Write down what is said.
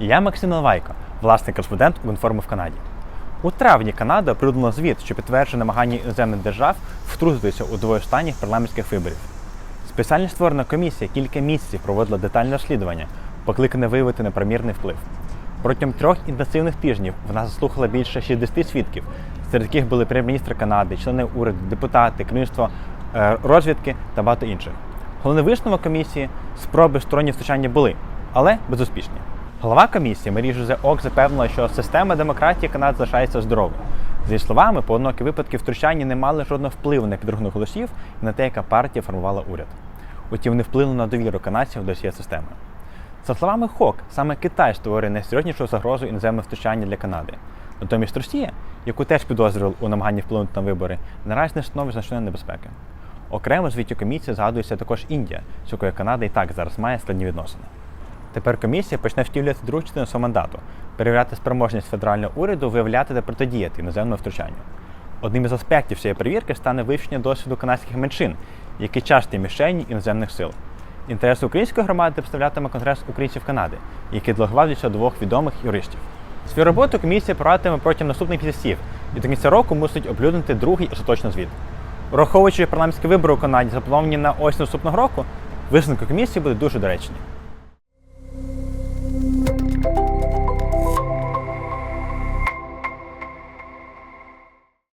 Я Максим Наливайко, власний кореспондент Укрінформу в Канаді. У травні Канада оприлюднила звіт, що підтверджує намагання іноземних держав втрутитися у двоєстанніх парламентських виборів. Спеціально створена комісія кілька місяців проводила детальне розслідування, покликане виявити неправомірний вплив. Протягом трьох інтенсивних тижнів вона заслухала більше 60 свідків, серед яких були прем'єр-міністр Канади, члени уряду, депутати, керівництво е, розвідки та багато інших. Головний висновок комісії спроби сторонніх втручання були, але безуспішні. Голова комісії Марі Жозе Ок запевнила, що система демократії Канади залишається здоровою. За її словами, поодинокі випадки втручання не мали жодного впливу на підрахунок голосів і на те, яка партія формувала уряд. Утім, вони вплинули на довіру канадців до цієї системи. За словами Хок, саме Китай створює найсерйознішу загрозу іноземного втручання для Канади. Натомість Росія, яку теж підозрювали у намаганні вплинути на вибори, наразі не становить значної небезпеки. Окремо звіті комісії згадується також Індія, з якою Канада і так зараз має складні відносини. Тепер комісія почне втілювати другу частину свого мандату перевіряти спроможність федерального уряду виявляти та протидіяти іноземному втручанню. Одним із аспектів цієї перевірки стане вивчення досвіду канадських меншин, які часті мішені іноземних сил. Інтереси української громади представлятиме Конгрес українців Канади, який делегував двох відомих юристів. Свою роботу комісія провадитиме протягом наступних місяців і до кінця року мусить оприлюднити другий остаточний звіт. Враховуючи парламентські вибори у Канаді, заплановані на осінь наступного року, висновки комісії будуть дуже доречні.